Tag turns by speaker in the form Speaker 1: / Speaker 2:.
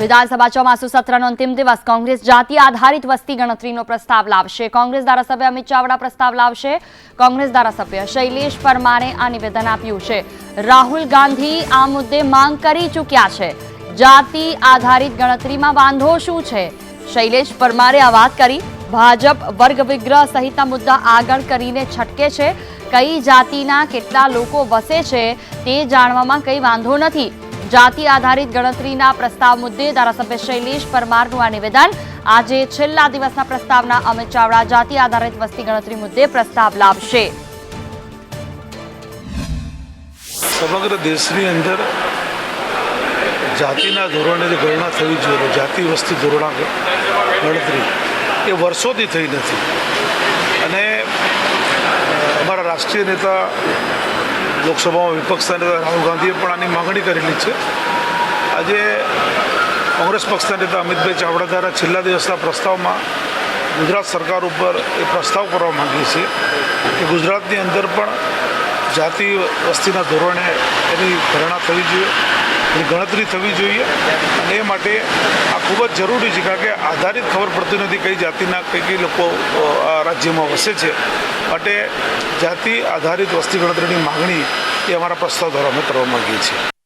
Speaker 1: વિધાનસભા ચોમાસુ સત્રનો અંતિમ દિવસ. કોંગ્રેસ જાતિ આધારિત વસ્તી ગણતરીનો પ્રસ્તાવ લાવશે. કોંગ્રેસ ધારાસભ્ય અમિત ચાવડા પ્રસ્તાવ લાવશે. કોંગ્રેસ ધારાસભ્ય શૈલેષ પરમારે આ નિવેદન આપ્યું છે. રાહુલ ગાંધી આ મુદ્દે માંગ કરી ચૂક્યા છે. જાતિ આધારિત ગણતરીમાં વાંધો શું છે? શૈલેષ પરમારે આ વાત કરી. ભાજપ વર્ગ વિગ્રહ સહિતના મુદ્દા આગળ કરીને છટકે છે. કઈ જાતિના કેટલા લોકો વસે છે તે જાણવામાં કંઈ વાંધો નથી. જાતિ આધારિત ગણતરીના પ્રસ્તાવ મુદ્દે ધારાસભ્ય શૈલેષ પરમારનું આ નિવેદન. આજે છેલ્લા દિવસના પ્રસ્તાવના અમિત ચાવડા જાતિ આધારિત વસ્તી ગણતરી મુદ્દે પ્રસ્તાવ લાવશે.
Speaker 2: સમગ્ર દેશની અંદર જાતિના ધોરણે જે ગણના થવી જોઈએ જાતિ વસ્તી ધોરણા ગણતરી એ વર્ષોથી થઈ નથી. અને અમારા રાષ્ટ્રીય નેતા લોકસભામાં વિપક્ષના નેતા રાહુલ ગાંધીએ પણ આની માગણી કરેલી છે. આજે કોંગ્રેસ પક્ષના નેતા અમિતભાઈ ચાવડા દ્વારા છેલ્લા દિવસના પ્રસ્તાવમાં ગુજરાત સરકાર ઉપર એ પ્રસ્તાવ કરવા માગીએ છીએ કે ગુજરાતની અંદર પણ જાતિ વસ્તીના ધોરણે એની ગણના થવી જોઈએ. એની ગણતરી થવી જોઈએ અને એ માટે આ ખૂબ જ જરૂરી છે કારણ કે આધારિત ખબર પડતી નથી કઈ જાતિના કઈ કઈ લોકો આ રાજ્યમાં વસે છે. માટે જાતિ આધારિત વસ્તી ગણતરીની માગણી એ અમારા પ્રસ્તાવ દ્વારા અમે કરવા માગીએ છીએ.